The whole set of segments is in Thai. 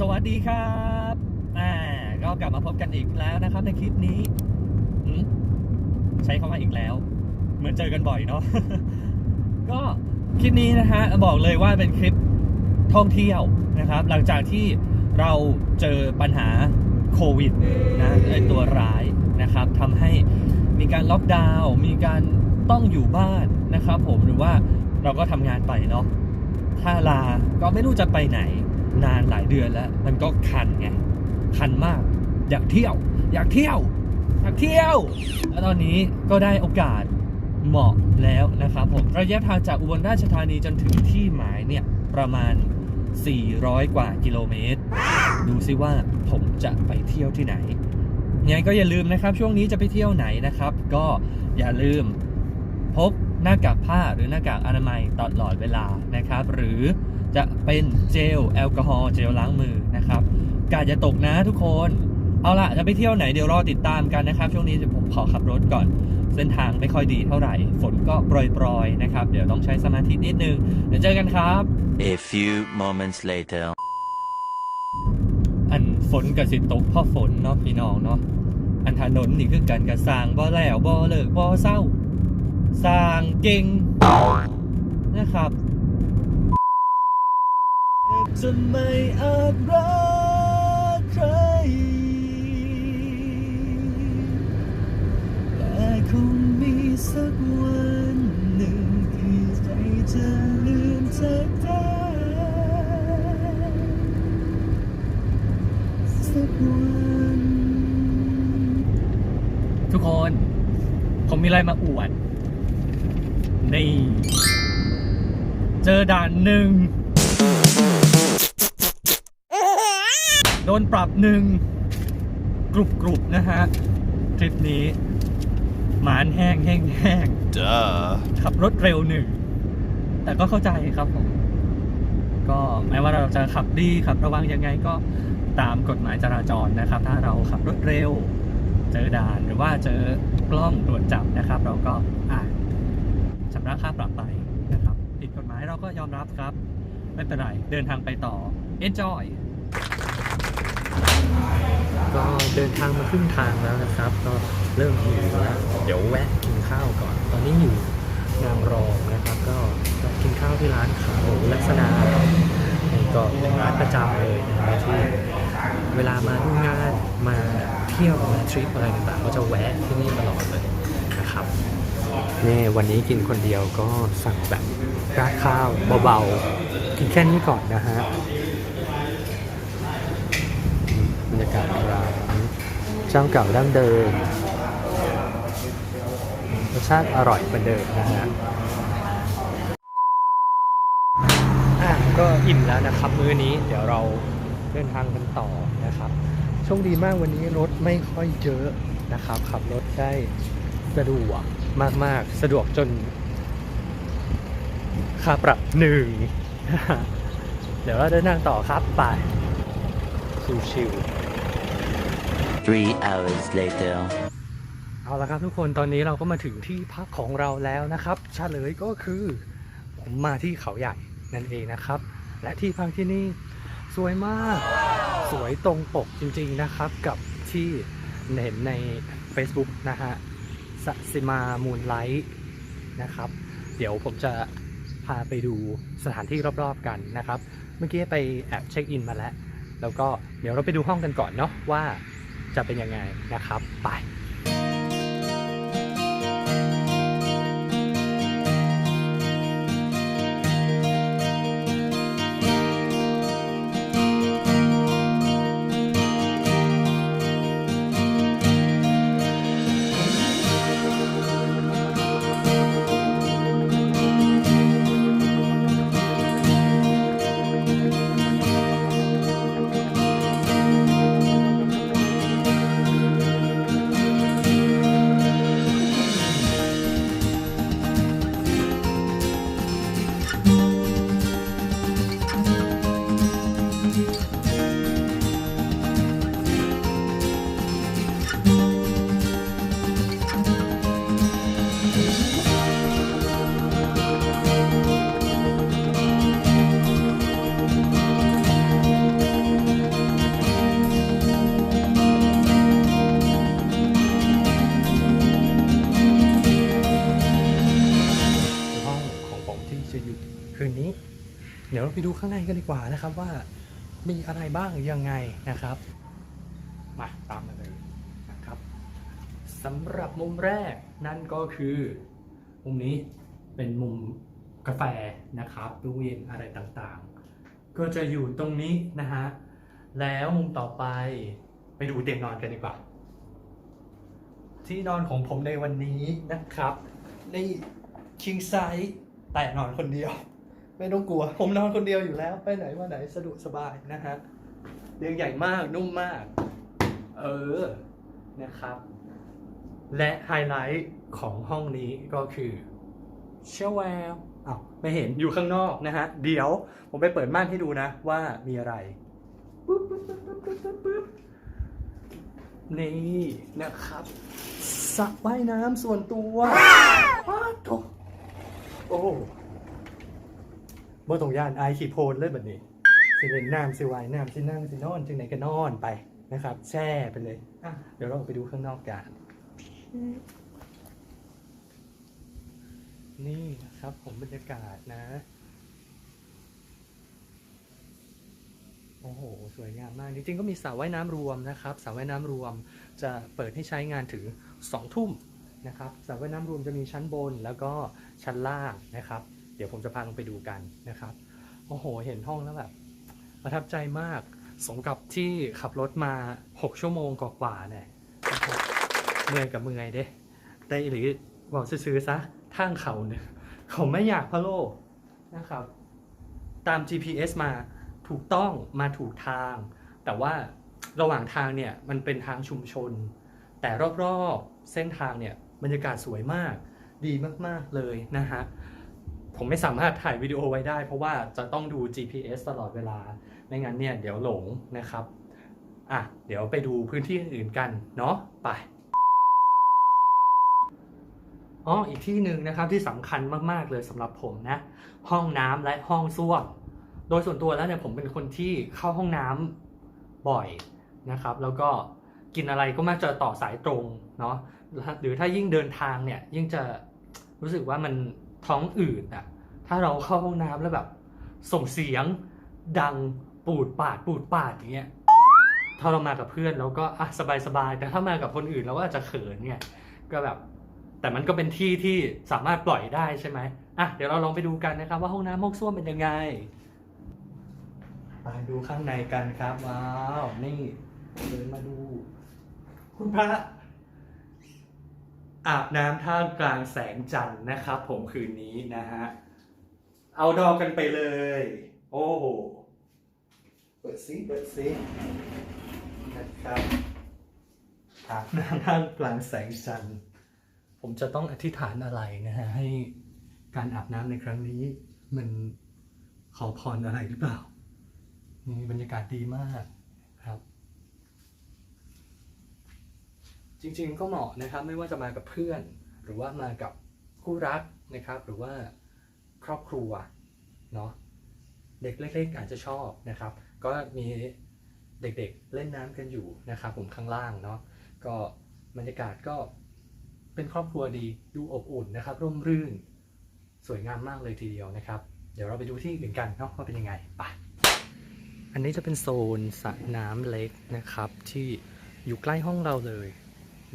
สวัสดีครับอ่าก็กลับมาพบกันอีกแล้วนะครับในคลิปนี้ ใช้คำว่าอีกแล้ว เหมือนเจอกันบ่อยเนาะ ก็คลิปนี้นะฮะบอกเลยว่าเป็นคลิปท่องเที่ยวนะครับ หลังจากที่เราเจอปัญหาโควิดนะไอตัวร้ายนะครับทำให้มีการล็อกดาวน์มีการต้องอยู่บ้านนะครับ ผมหรือว่าเราก็ทำงานไปเนาะถ้าลาก็ไม่รู้จะไปไหน นานหลายเดือนแล้ว มันก็คันไงคันมาก อยากเที่ยว อยากเที่ยว อยากเที่ยว แล้วตอนนี้ก็ได้โอกาสเหมาะแล้วนะครับผมระยะทางจากอุบลราชธานีจนถึงที่หมายเนี่ยประมาณ 400 กว่ากิโลเมตร ดูซิว่าผมจะไปเที่ยวที่ไหนยังไงก็อย่าลืมนะครับ ช่วงนี้จะไปเที่ยวไหนนะครับ ก็อย่าลืมพกหน้ากากผ้าหรือหน้ากากอนามัยตลอดเวลานะครับ หรือ จะเป็นเจลแอลกอฮอล์เจลล้างมือนะครับกาดอย่าตกนะทุกคนเอาล่ะจะไปเที่ยวไหนเดี๋ยวรอติดตามกันนะครับ ช่วงนี้ผมขอขับรถก่อน เส้นทางไม่ค่อยดีเท่าไหร่ ฝนก็โปรยๆนะครับ เดี๋ยวต้องใช้สมาธินิดนึง เดี๋ยวเจอกันครับ A few moments later. อันฝนกับสิตกเพ่อฝนเนาะพี่น้องเนาะอันถนนนี่คือกันกับสร้างบ่แล้วบ่เลิกบ่เศร้าสร้างเก่งนะครับ จะไม่อาจรักใคร แต่คงมีสักวันหนึ่งที่ใจจะลืมเธอได้สักวันทุกคน ผมมีอะไรมาอวด นี่ เจอด่านหนึ่ง ดนปรับหนึ่งกรุบกรุบๆนะฮะทริปนี้หมานแห้งแห้งแห้ง Duh. ขับรถเร็วหนึ่ง แต่ก็เข้าใจครับผม ก็แม้ว่าเราจะขับดีขับระวังยังไงก็ตามกฎหมายจราจรนะครับ ถ้าเราขับรถเร็ว เจอด่านหรือว่าเจอกล้องตรวจจับนะครับ เราก็อะชำระค่าปรับไปนะครับผิดกฎหมายเราก็ยอมรับครับ ไม่เป็นไร เดินทางไปต่อ enjoy ก็เดินทางมาครึ่งทางแล้วนะครับ ก็เริ่มหิวแล้วเดี๋ยวแวะกินข้าวก่อน ตอนนี้อยู่นางรองนะครับ ก็กินข้าวที่ร้านขาหมูลักษณะนี่ก็เป็นร้านประจำเลยนะครับที่เวลามาดูงานมาเที่ยวมาทริปอะไรต่างๆก็จะแวะที่นี่ตลอดเลยนะครับนี่วันนี้กินคนเดียวก็สั่งแบบราดข้าวเบาๆกินแค่นี้ก่อนนะฮะ บรรยากาศร้านเจ้าเก่าดั้งเดิมรสชาติอร่อยเหมือนเดิมนะฮะอะก็อิ่มแล้วนะครับมื้อนี้เดี๋ยวเราเดินทางกันต่อนะครับโชคดีมากวันนี้รถไม่ค่อยเยอะนะครับขับรถได้สะดวกมากๆ สะดวกจนค่าปรับหนึ่งเดี๋ยวเราเดินทางต่อครับไปชิวๆ Three hours later. เอาละครับทุกคนตอนนี้เราก็มาถึงที่พักของเราแล้วนะครับเฉลยก็คือผมมาที่เขาใหญ่นั่นเองนะครับ และที่พักที่นี่สวยมาก สวยตรงปกจริงๆนะครับ กับที่เห็นใน Facebook นะฮะสสิมามูนไลท์นะครับ เดี๋ยวผมจะพาไปดูสถานที่รอบๆกันนะครับ เมื่อกี้ไปแอบเช็คอินมาแล้ว แล้วก็เดี๋ยวเราไปดูห้องกันก่อนเนาะว่า จะเป็นยังไงนะครับ ไป ข้างในกันดีกว่านะครับว่ามีอะไรบ้างยังไงนะครับ มาตามมาเลยนะครับสำหรับมุมแรกนั่นก็คือ มุมนี้เป็นมุมกาแฟนะครับตู้เย็นอะไรต่างๆ ก็จะอยู่ตรงนี้นะฮะแล้วมุมต่อไปไปดูเตียงนอนกันดีกว่า ที่นอนของผมในวันนี้นะครับ นี่คิงไซส์แต่นอนคนเดียว ไม่ต้องกลัว ผมนอนคนเดียวอยู่แล้ว ไปไหนมาไหนสะดวกสบายนะฮะเตียงใหญ่มากนุ่มมาก เออนะครับ และไฮไลท์ของห้องนี้ก็คือเชลแวลอ้าวไม่เห็นอยู่ข้างนอกนะฮะ เดี๋ยวผมไปเปิดม่านให้ดูนะ ว่ามีอะไรปึ๊บปึ๊บปึ๊บปึ๊บปึ๊บปึ๊บปึ๊บนี่นะครับสระว่ายน้ำส่วนตัวว้า วโถโอ้บ่ต้องย่านไอขี่โพนเลยแบบนี้สิเล่นน้ำสิวายน้ำสินั่งสินอนจึงไหนก็นอนไปนะครับ แช่ไปเลยอะเดี๋ยวเราไปดูข้างนอกกันนี่นะครับผมบรรยากาศนะ โอ้โห สวยงามมาก จริงๆ ก็มีสระว่ายน้ำรวมนะครับสระว่ายน้ำรวมจะเปิดให้ใช้งานถึง2ทุ่มนะครับสระว่ายน้ำรวมจะมีชั้นบนแล้วก็ชั้นล่างนะครับ เดี๋ยวผมจะพาลงไปดูกันนะครับ โอ้โห เห็นห้องแล้วแบบประทับใจมาก สมกับที่ขับรถมา 6 ชั่วโมงกว่าๆเนี่ยเมื่อยกับเมื่อยเด้ได้หรือบอกซื้อซะทางเขาเนี่ยเขาไม่อยากพะโลนะครับ ตาม GPS มาถูกต้องมาถูกทาง แต่ว่าระหว่างทางเนี่ยมันเป็นทางชุมชน แต่รอบๆเส้นทางเนี่ยบรรยากาศสวยมาก ดีมากๆเลยนะฮะ ผมไม่สามารถถ่ายวิดีโอไว้ได้ เพราะว่าจะต้องดู GPS ตลอดเวลาไม่งั้นเนี่ยเดี๋ยวหลงนะครับอะเดี๋ยวไปดูพื้นที่อื่นกันเนาะไปอ๋ออีกที่หนึ่งนะครับที่สำคัญมากๆเลยสำหรับผมนะ ห้องน้ำและห้องส้วมโดยส่วนตัวแล้วเนี่ยผมเป็นคนที่เข้าห้องน้ำบ่อยนะครับ แล้วก็กินอะไรก็มักจะต่อสายตรงเนาะหรือถ้ายิ่งเดินทางเนี่ยยิ่งจะรู้สึกว่ามัน ท้องอืดอะถ้าเราเข้าห้องน้ำแล้วแบบ ส่งเสียงดังปูดปาดปูดปาดอย่างเงี้ยถ้าเรามากับเพื่อนเราก็อะสบายสบายๆแต่ถ้ามากับคนอื่นเราก็อาจจะเขินเนี่ยก็แบบ แต่มันก็เป็นที่ที่สามารถปล่อยได้ใช่ไหมอะเดี๋ยวเราลองไปดูกันนะครับ ว่าห้องน้ำห้องส้วมเป็นยังไงไปดูข้างในกันครับว้าวนี่เดินมาดู คุณพระ อาบน้ำท่ามกลางแสงจันทร์นะครับ ผมคืนนี้นะฮะ เอาดอกกันไปเลย โอ้โห เปิดซิเปิดซินะครับอาบน้ำท่ามกลางแสงจันทร์ ผมจะต้องอธิษฐานอะไรนะฮะ ให้การอาบน้ำในครั้งนี้ มันขอพรอะไรหรือเปล่า นี่บรรยากาศดีมากครับ จริงๆก็เหมาะนะครับไม่ว่าจะมากับเพื่อน หรือว่ามากับคู่รักนะครับ หรือว่าครอบครัวเนาะเด็กเล็กๆอาจจะชอบนะครับ ก็มีเด็กๆเล่นน้ำกันอยู่นะครับผมข้างล่างเนาะก็บรรยากาศก็เป็นครอบครัวดีดูอบอุ่นนะครับ ร่มรื่นสวยงามมากเลยทีเดียวนะครับ เดี๋ยวเราไปดูที่อื่นกันเนาะว่าเป็นยังไงไปอันนี้จะเป็นโซนสระน้ำเล็กนะครับ ที่อยู่ใกล้ห้องเราเลย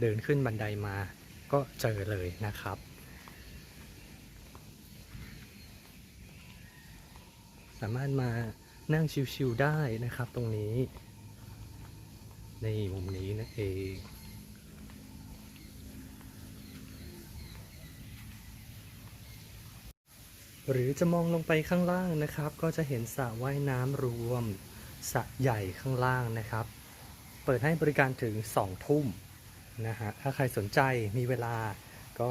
เดินขึ้นบันไดมาก็เจอเลยนะครับ สามารถมานั่งชิวๆได้นะครับตรงนี้ ในมุมนี้นะเองหรือจะมองลงไปข้างล่างนะครับ ก็จะเห็นสระว่ายน้ำรวมสระใหญ่ข้างล่างนะครับ เปิดให้บริการถึง 2 ทุ่ม นะฮะ ถ้าใครสนใจมีเวลาก็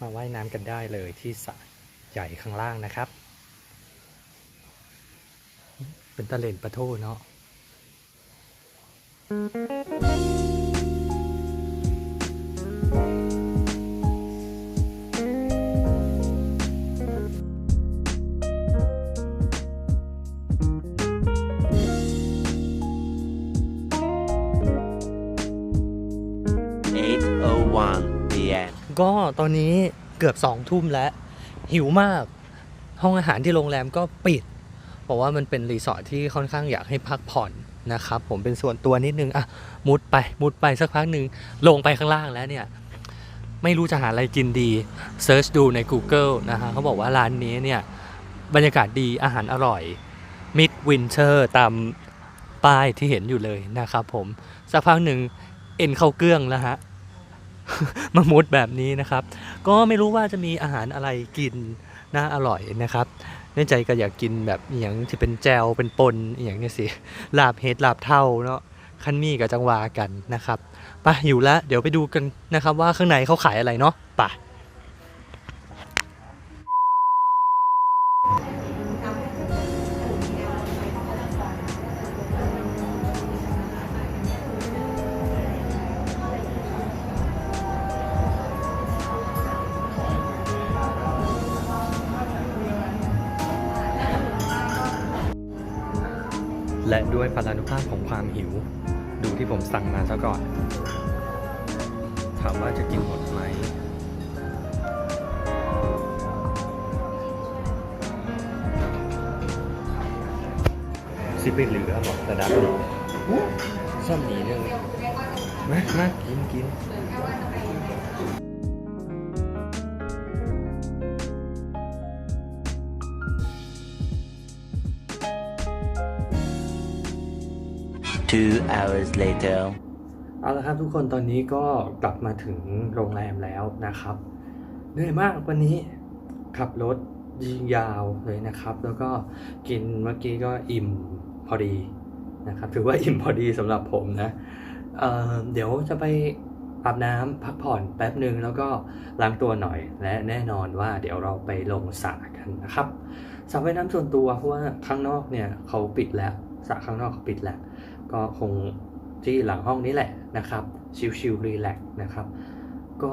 มาว่ายน้ำกันได้เลยที่สระใหญ่ข้างล่างนะครับ เป็นตะเลนปะโทเนาะ ตอนนี้เกือบสองทุ่มแล้ว หิวมาก ห้องอาหารที่โรงแรมก็ปิด เพราะว่ามันเป็นรีสอร์ทที่ค่อนข้างอยากให้พักผ่อนนะครับ ผมเป็นส่วนตัวนิดนึงอะมุดไปมุดไปสักพักหนึ่งลงไปข้างล่างแล้วเนี่ย ไม่รู้จะหาอะไรกินดีเซิร์ชดูใน Google นะฮะเขาบอกว่าร้านนี้เนี่ย บรรยากาศดีอาหารอร่อย Mid Winter ตามป้ายที่เห็นอยู่เลยนะครับผม สักพักหนึ่งเอ็นเข้าเกลื้องแล้วฮะ มามุดแบบนี้นะครับ ก็ไม่รู้ว่าจะมีอาหารอะไรกินน่าอร่อยนะครับในใจก็อยากกินแบบอย่างที่เป็นแจวเป็นปนอย่างนี้สิลาบเฮ็ดลาบเท่าเนาะคันมี่กับจังวากันนะครับไปอยู่แล้วเดี๋ยวไปดูกันนะครับว่าข้างในเขาขายอะไรเนาะไป และด้วยพลานุภาพของความหิว ดูที่ผมสั่งมาซะก่อน ถามว่าจะกินหมดไหมสิเป็นเหลือบอกระดับนี้ซ่อมหนีเรื่องมามากินกิน hours later. เอาละครับทุกคนตอนนี้ก็กลับมาถึงโรงแรมแล้วนะครับ เหนื่อยมากวันนี้ขับรถยิงยาวเลยนะครับ แล้วก็กินเมื่อกี้ก็อิ่มพอดีนะครับถือว่าอิ่มพอดีสำหรับผมนะเเดี๋ยวจะไปอาบน้ำพักผ่อนแป๊บหนึ่งแล้วก็ล้างตัวหน่อย และแน่นอนว่าเดี๋ยวเราไปลงสระกันนะครับสระว่ายน้ำส่วนตัวเพราะว่าข้างนอกเนี่ยเขาปิดแล้วสระข้างนอกเขาปิดแล้ว ก็คงที่หลังห้องนี้แหละนะครับ ชิลๆรีแลกซ์นะครับ ก็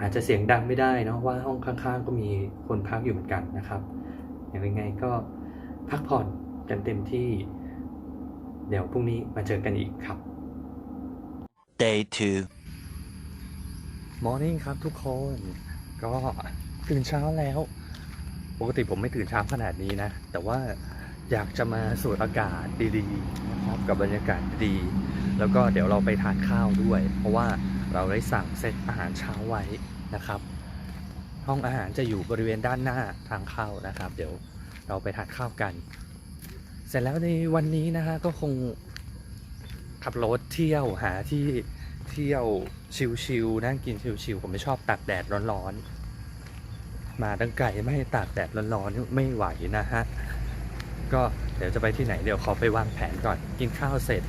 อาจจะเสียงดังไม่ได้เนอะว่าห้องข้างๆ ก็มีคนพักอยู่เหมือนกันนะครับ อย่างไรไงก็พักผ่อนกันเต็มที่ เดี๋ยวพรุ่งนี้มาเจอกันอีกครับ Day two. มอร์นิ่งครับทุกคน ก็ตื่นเช้าแล้ว ปกติผมไม่ตื่นเช้าขนาดนี้นะ แต่ว่า อยากจะมาสูดอากาศดีๆนะครับกับบรรยากาศดีๆแล้วก็เดี๋ยวเราไปทานข้าวด้วย เพราะว่าเราได้สั่งเซตอาหารเช้าไว้นะครับ ห้องอาหารจะอยู่บริเวณด้านหน้าทางเข้านะครับ เดี๋ยวเราไปทานข้าวกัน เสร็จแล้วในวันนี้นะฮะก็คงขับรถเที่ยวหาที่เที่ยวชิลๆนั่งกินชิลๆผมไม่ชอบตากแดดร้อนๆมาตั้งไกลไม่ให้ตากแดดร้อนๆไม่ไหวนะฮะ ก็เดี๋ยวจะไปที่ไหนเดี๋ยวขอไปวางแผนก่อน กินข้าวเสร็จ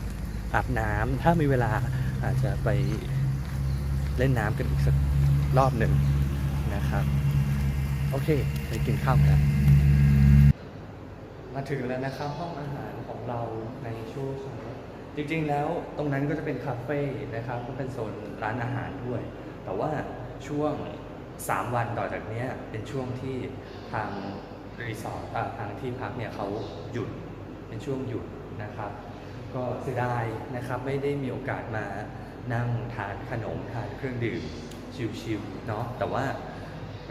อาบน้ำถ้ามีเวลาอาจจะไปเล่นน้ำกันอีกสักรอบหนึ่งนะครับ โอเคไปกินข้าวกันมาถึงแล้วนะครับห้องอาหารของเราในช่วงเช้จริงๆแล้วตรงนั้นก็จะเป็นคาเฟ่นะครับก็เป็นโซนร้านอาหารด้วย แต่ว่าช่วง 3 วันต่อจากนี้เป็นช่วงที่ทาง รีสอร์ททางที่พักเนี่ยเขาหยุดเป็นช่วงหยุดนะครับ ก็เสียดายนะครับไม่ได้มีโอกาสมานั่งทานขนมทานเครื่องดื่มชิลๆเนาะแต่ว่า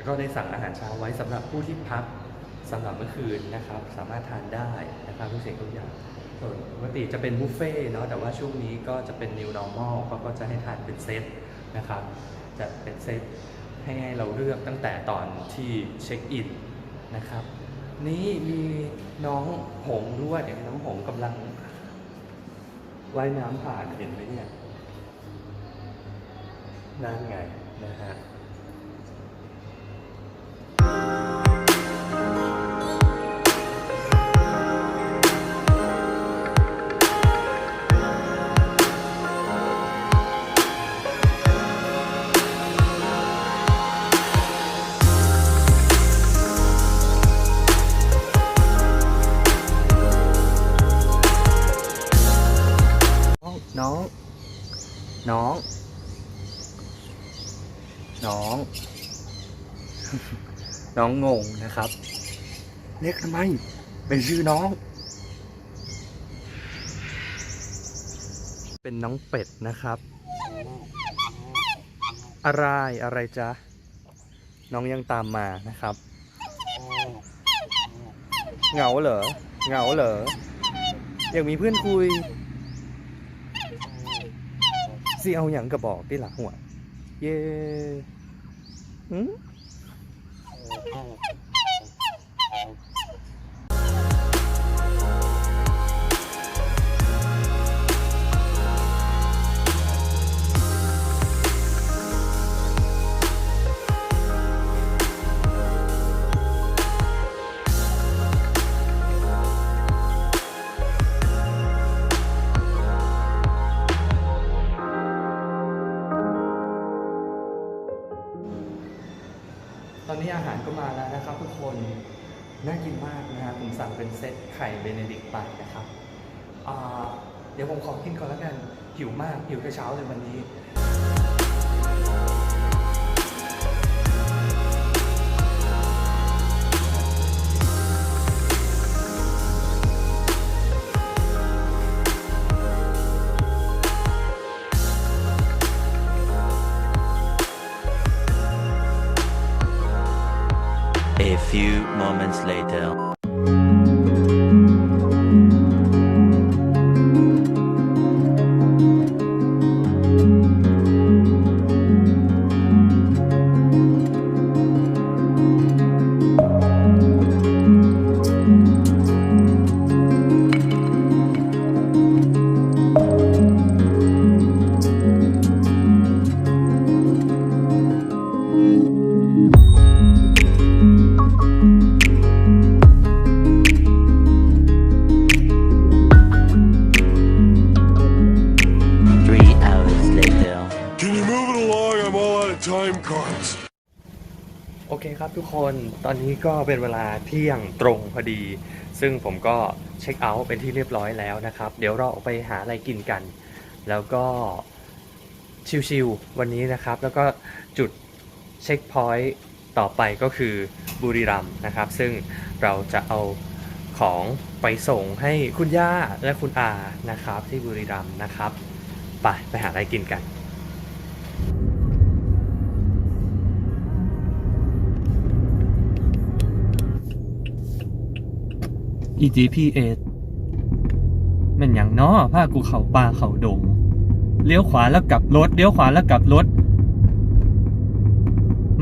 ก็ได้สั่งอาหารเช้าไว้สำหรับผู้ที่พักสำหรับเมื่อคืนนะครับ สามารถทานได้นะครับทุกสิ่งทุกอย่างส่วนปกติจะเป็นบุฟเฟ่เนาะแต่ว่าช่วงนี้ก็จะเป็น new normal เขาก็จะให้ทานเป็นเซตนะครับจะเป็นเซตให้เราเลือกตั้งแต่ตอนที่เช็คอิน นะครับ นี่มีน้องหงด้วยน้องหงกำลังว่ายน้ำผ่านเห็นไหมเนี่ยนั่นไงนะฮะ น้องงงนะครับ เรียกทำไม เป็นชื่อน้อง เป็นน้องเป็ดนะครับ อะไรอะไรจ๊ะ น้องยังตามมานะครับ เหงาเหรอ เหงาเหรอ อยากมีเพื่อนคุยสิเอาอย่างกระบอกที่หลักหัว เย่หืม Oh. อนนี้อาหารก็มาแล้วนะครับทุกคนน่ากินมากนะครับผมสั่งเป็นเซตไข่เบเนดิกต์ไปนะครับเดี๋ยวผมขอกินก่อนแล้วกันหิวมากหิวแต่เช้าเลยวันนี้ moments time cards. โอเคครับทุกคนตอนนี้ก็เป็นเวลาเที่ยงตรงพอดี ซึ่งผมก็เช็คเอาท์เป็นที่เรียบร้อยแล้วนะครับ เดี๋ยวเราออกไปหาอะไรกินกัน แล้วก็ชิวๆวันนี้นะครับ แล้วก็จุดเช็คพอยต์ต่อไปก็คือบุรีรัมย์นะครับ ซึ่งเราจะเอาของไปส่งให้คุณย่าและคุณอานะครับ ที่บุรีรัมย์นะครับ ไปไปหาอะไรกินกัน อี GPS แมันอย่างน้อพากูเขาป่าเขาดง เลี้ยวขวาแล้วกลับรถ เลี้ยวขวาแล้วกลับรถ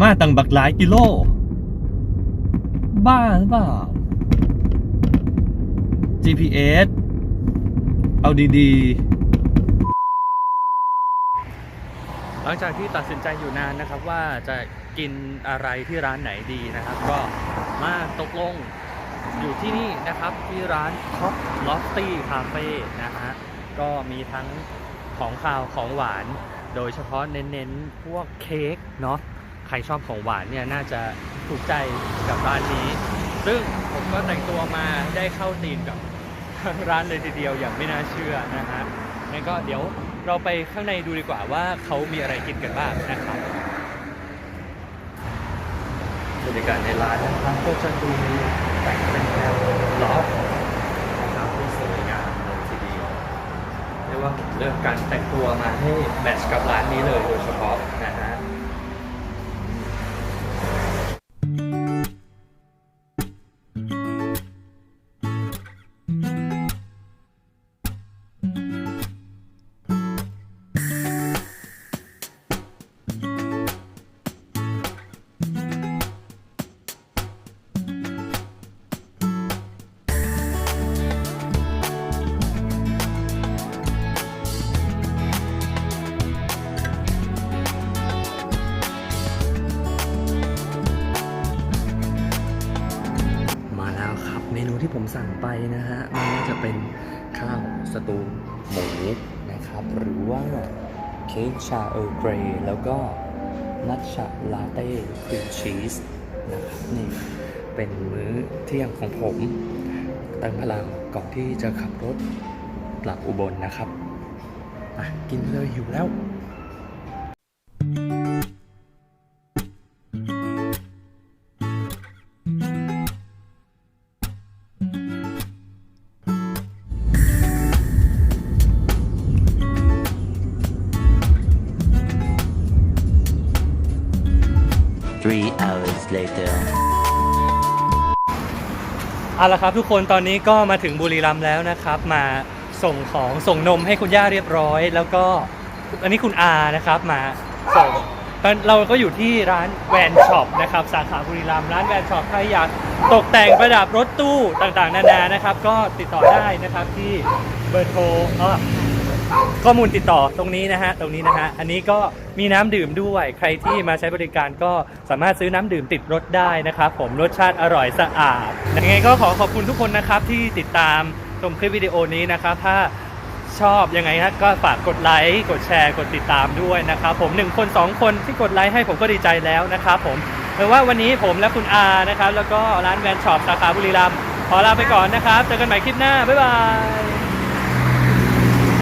มาตั้งบักหลายกิโล บ้าหรือเปล่า GPS เอาดีๆ หลังจากที่ตัดสินใจอยู่นานนะครับว่าจะกินอะไรที่ร้านไหนดีนะครับ ก็มาตกลง อยู่ที่นี่นะครับที่ร้าน Top Lofty Cafe นะฮะก็มีทั้งของคาวของหวาน โดยเฉพาะเน้นๆพวกเค้กเนาะใครชอบของหวานเนี่ยน่าจะถูกใจกับร้านนี้ ซึ่งผมก็แต่งตัวมาได้เข้าธีมกับร้านเลยทีเดียวอย่างไม่น่าเชื่อนะฮะงั้นก็เดี๋ยวเราไปข้างในดูดีกว่าว่าเขามีอะไรกินกันบ้างนะครับบรรยากาศในร้านนะครับก็จะดู แต่งเป็นแนวล็อบนะครับที่สวยงามเลยทีเดียวเรียกว่าผมเลือกการแต่งตัวมาให้แมทช์กับร้านนี้เลยโดยเฉพาะ นะฮะมันก็จะเป็นข้าวสตูหมูนะครับ หรือว่าเค้กชาเออร์เกรย์แล้วก็มัทฉะลาเต้ครีมชีสนะครับนี่เป็นมื้อเที่ยงของผมเติมพลังก่อนที่จะขับรถกลับอุบลนะครับกินเลยหิวแล้ว เอาละครับทุกคนตอนนี้ก็มาถึงบุรีรัมย์แล้วนะครับ มาส่งของส่งนมให้คุณย่าเรียบร้อย แล้วก็อันนี้คุณอานะครับมาส่งเราก็อยู่ที่ร้านแวนช็อปนะครับสาขาบุรีรัมย์ร้านแวนช็อปใครอยากตกแต่งประดับรถตู้ต่างๆ นานานะครับ ก็ติดต่อได้นะครับที่เบอร์โทรอ่อ ข้อมูลติดต่อตรงนี้นะฮะตรงนี้นะฮะอันนี้ก็มีน้ำดื่มด้วย ใครที่มาใช้บริการก็สามารถซื้อน้ำดื่มติดรถได้นะครับผมรสชาติอร่อยสะอาดยังไงก็ขอขอบคุณทุกคนนะครับที่ติดตามชมคลิปวิดีโอนี้นะครับถ้าชอบยังไงฮะก็ฝากกดไลค์กดแชร์กดติดตามด้วยนะครับผมหนึ่งคนสองคนที่กดไลค์ให้ผมก็ดีใจแล้วนะครับผมแปลว่าวันนี้ผมและคุณอานะครับแล้วก็ร้านแวนช็อปสาขาบุรีรัมย์ขอลาไปก่อนนะครับเจอกันใหม่คลิปหน้าบ๊ายบาย